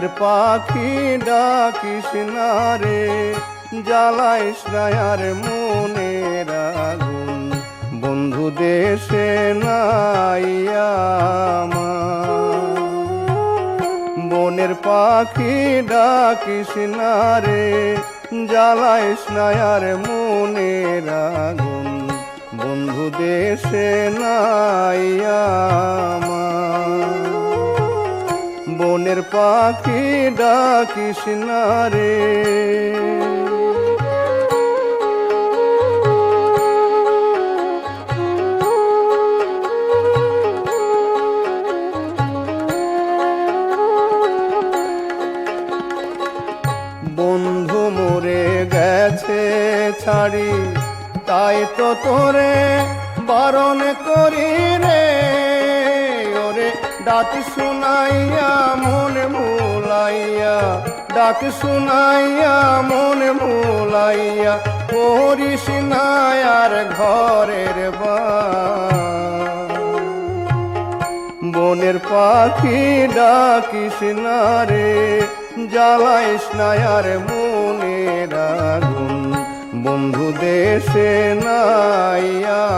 বনের পাখি ডাকিস না রে, জ্বালাইস আর মনের আগুন। বন্ধু দেশে নাইয়া বনের পাখি ডাকিস না রে, জ্বালাইস আর মনের আগুন। বন্ধু দেশে নাইয়া। বনের পাখি ডাকিস রে। বন্ধু মরে গেছে ছাড়ি তাই তো তোরে বারণ করি রে। ডাক শুনাইয়া, মন মুলাইয়া। ডাক শুনাইয়া, মন মুলাইয়া। করিস আর ঘরের বা বনের পাখি ডাকিস না রে, জ্বালাইস না আর মনের আগুন। বন্ধু দেশে নাইয়া।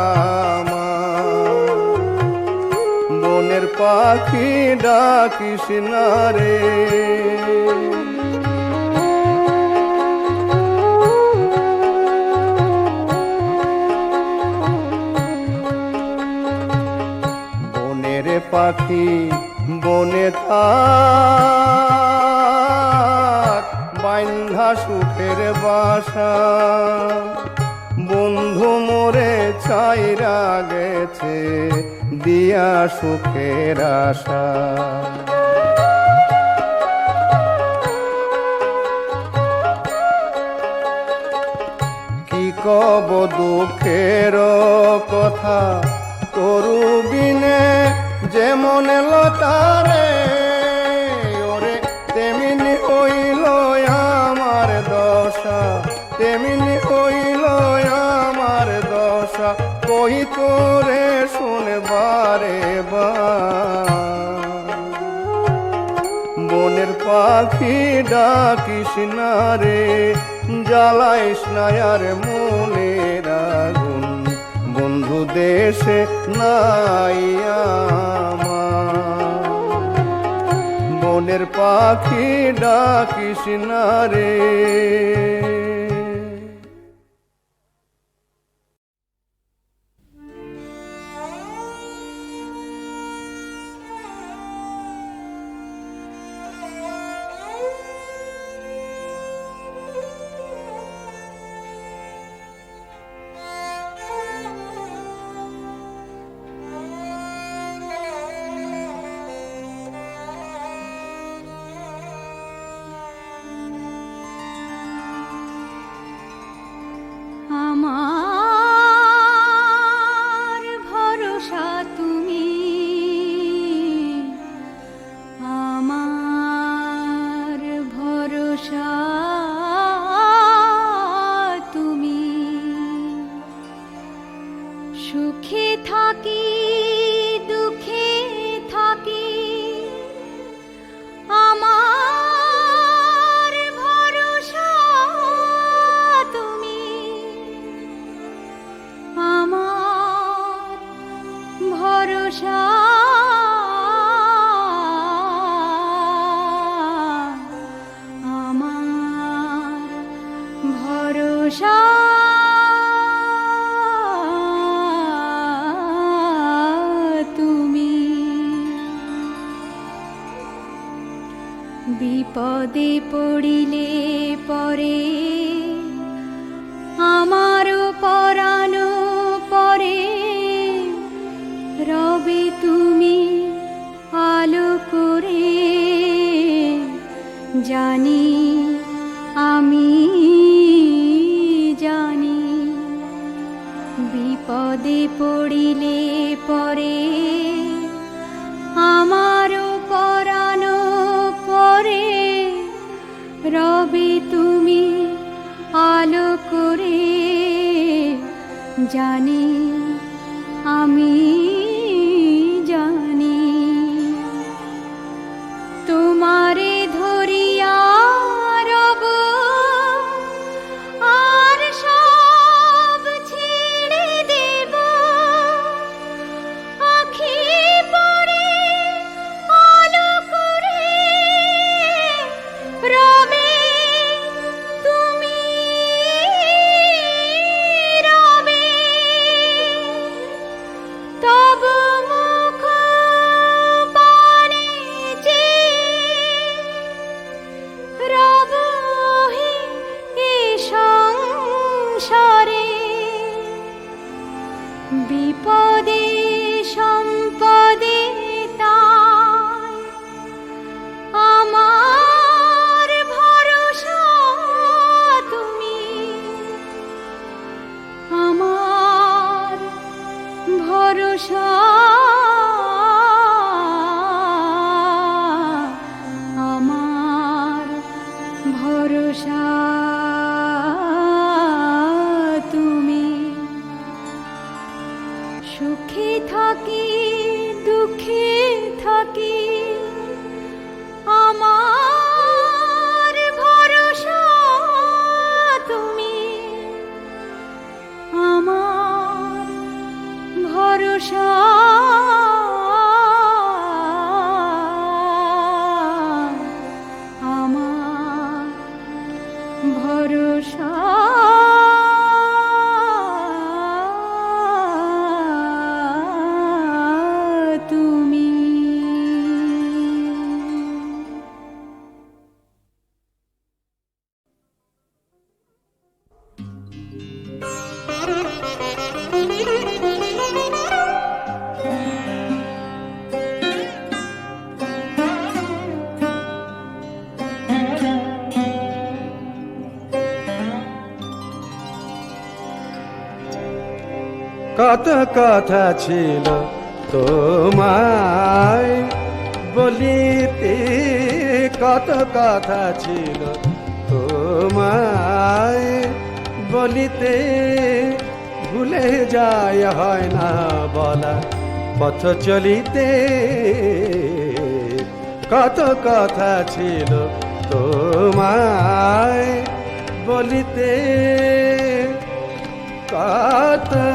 বনের পাখি ডাকিস না বনের পাখি বনে বাইন্ধা সুখের বাসা। বন্ধু মোরে চাইরা গেছে দিয়া সুখের আশা। কি কব দুঃখের কথা? তরু বিনে যেমন লতারে শুনবারে বা। বনের পাখি ডাকিস না রে, জ্বালাইস না আর মনের আগুন। বন্ধু দেশে নাইয়া আমার। বনের পাখি ডাকিস না রে। তুমি বিপদে পড়িলে পরে জানি আমি 上。কত কথা ছিল তোমায় বলিতে, কত কথা ছিল তোমায় বলিতে। ভুলে যায়, হয় না বলা পথ চলিতে। কত কথা ছিল তোমায় বলিতে। কথা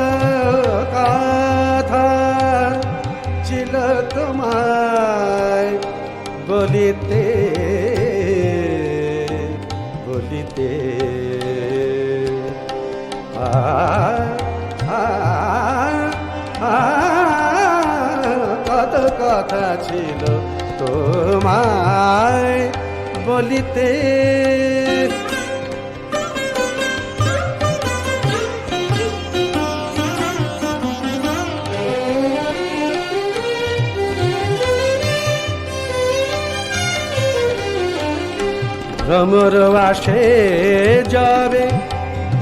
ছিল তোমায় বলিতে বলিতে। আ, কত কথা ছিল তোমায় বলিতে। ভ্রমর আসে যাবে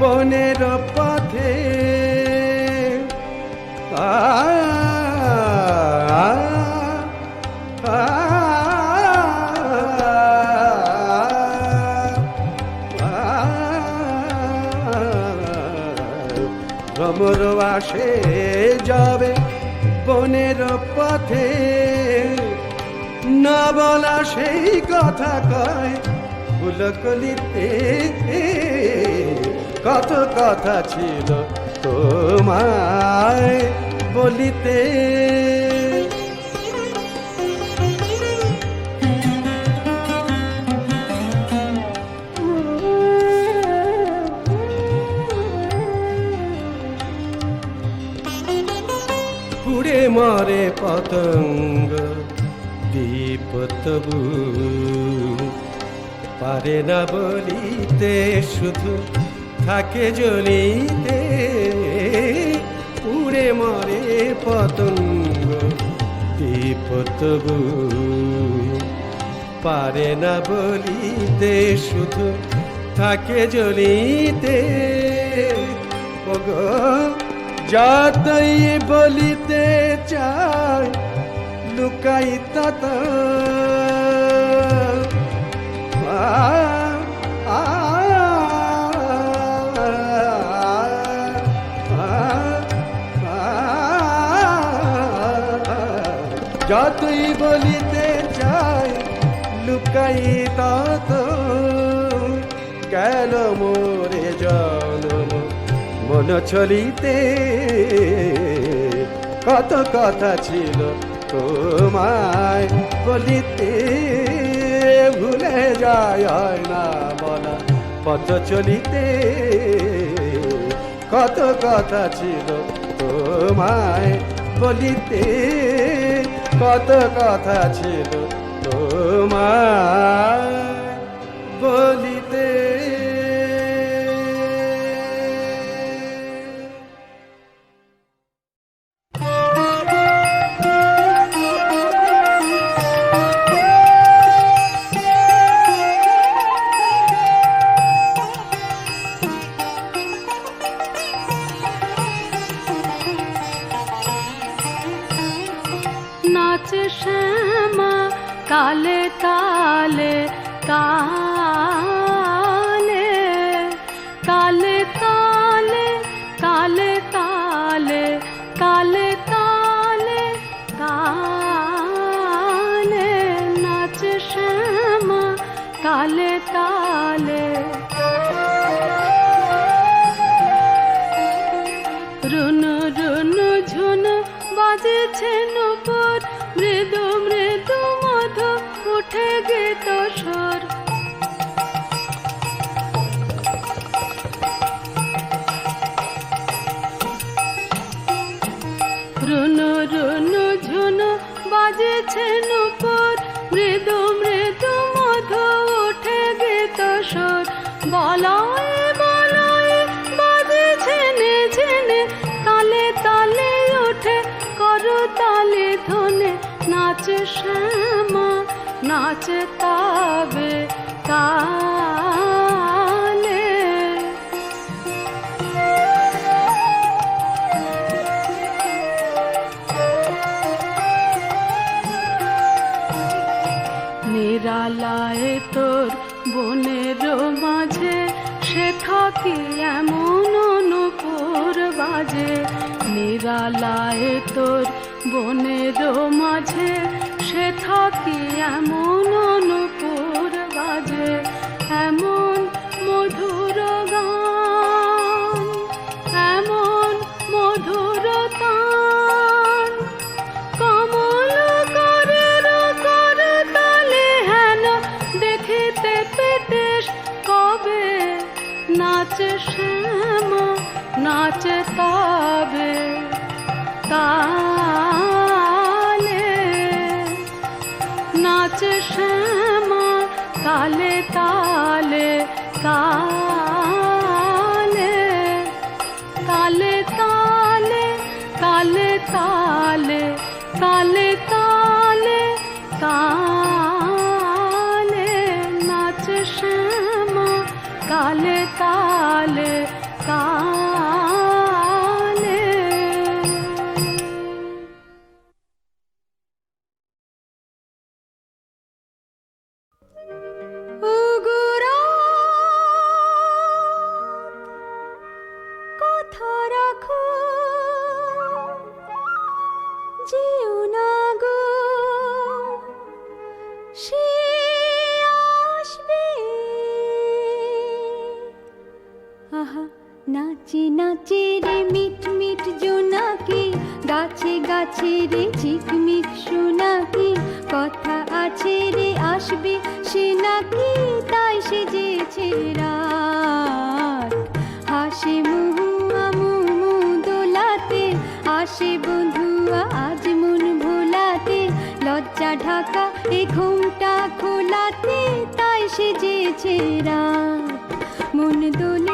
বনের পথে ভ্রমর আসে যাবে বনের পথে না বলা সেই কথা কয় ফুলকলিতে কত কথা ছিল তোমায় বলিতে। পুড়ে মরে পতঙ্গ দীপ তবু। পারে না বলিতে, শুধু থাকে জ্বলিতে পুড়ে মরে পতঙ্গ দীপ তবু। পারে না বলিতে, শুধু থাকে জ্বলিতে যতই বলিতে চাই লুকাই তত যতই বলিতে চাই লুকাই তত গেল মোরে জনম, মন ছলিতে কত কথা ছিল তোমায় বলিতে। ভুলে যায়, হয় না বলা পথ চলিতে। কত কথা ছিল তোমায় বলিতে, কত কথা ছিল তোমায় বলিতে। काले ताले নাচ শ্যামা, নাচ তাবে তালে। নিরালায় তোর বনের মাঝে, সে থাকি এমন অনুপুর বাজে। নিরালায় তোর বনের মাঝে সে থাকি এমন গাছে গাছে রে ঝিকমিক সোনাকি কথা আছে রে আসবে সে নাকি, তাই সেজেছে রাত। হাসে মুহুয়া মুমু দোলাতে আসে বন্ধুয়া আজ মন ভোলাতে, লজ্জা ঢাকা এ ঘুমটা খোলাতে, তাই সেজেছে রাত। মন দোলে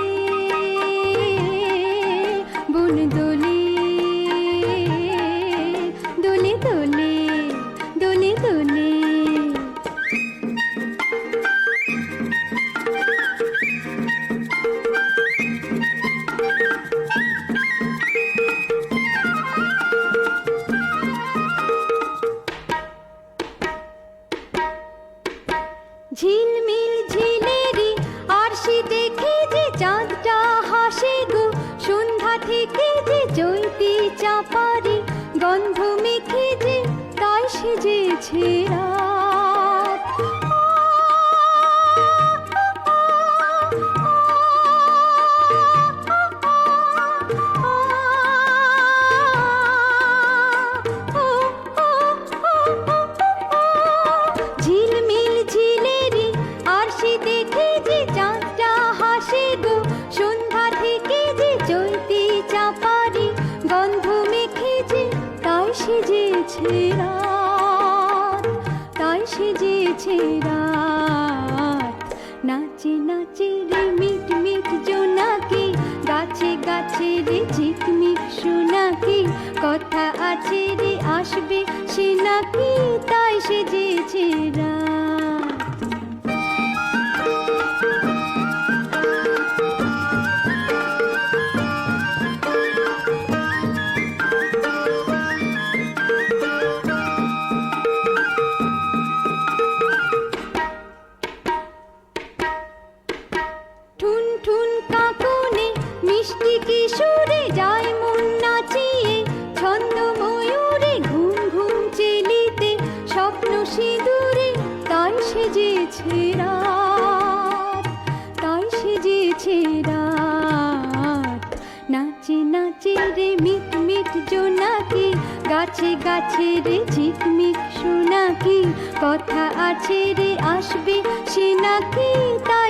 আসবে সে নাকি তা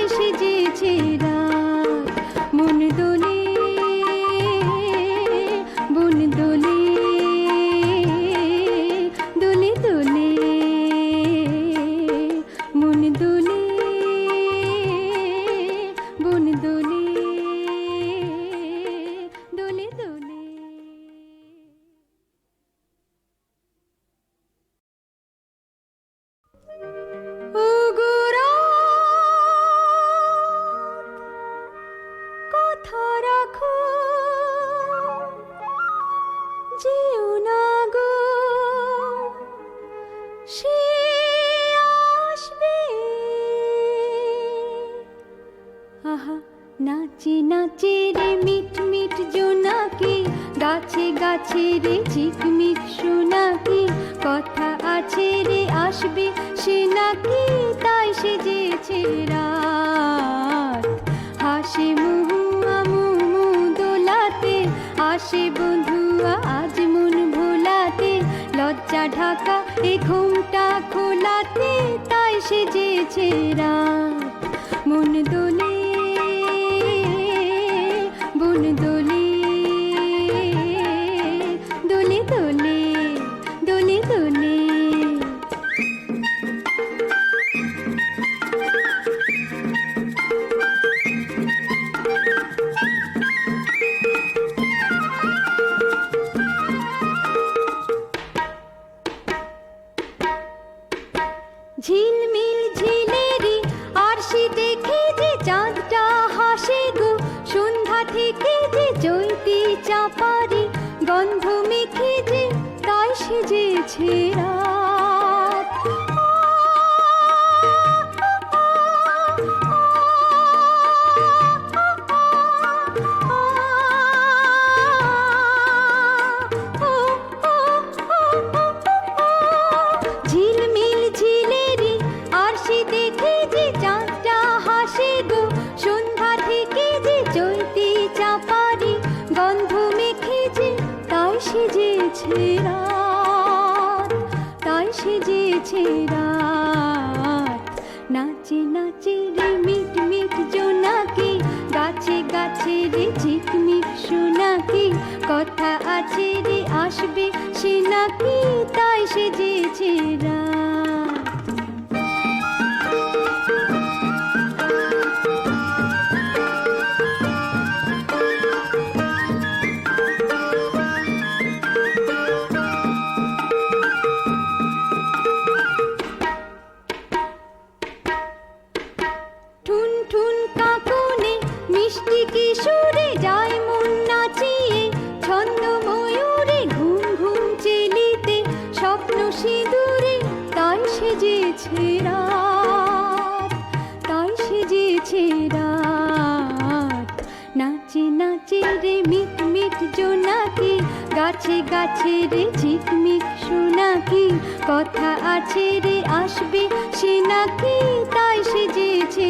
নাচে নাচে রে মিট মিট জোনাকি, গাছে গাছে রে ঝিকমিক শোনাকি কথা আছে রে আসবে সে নাকি, তাই সেজেছে রাত। হাসে মুহুয়া মুহু দোলাতে আসে বন্ধুয়া আজ মন ভোলাতে, লজ্জা ঢাকা এ ঘুমটা খোলাতে, তাই সেজেছে রাত। কথা আছে রে আসবে সে নাকি তাই সেজেছে রা গাছে গাছে রে ঝিকমিক সোনাকি কথা আছে রে আসবে সে নাকি? তাই সেজেছে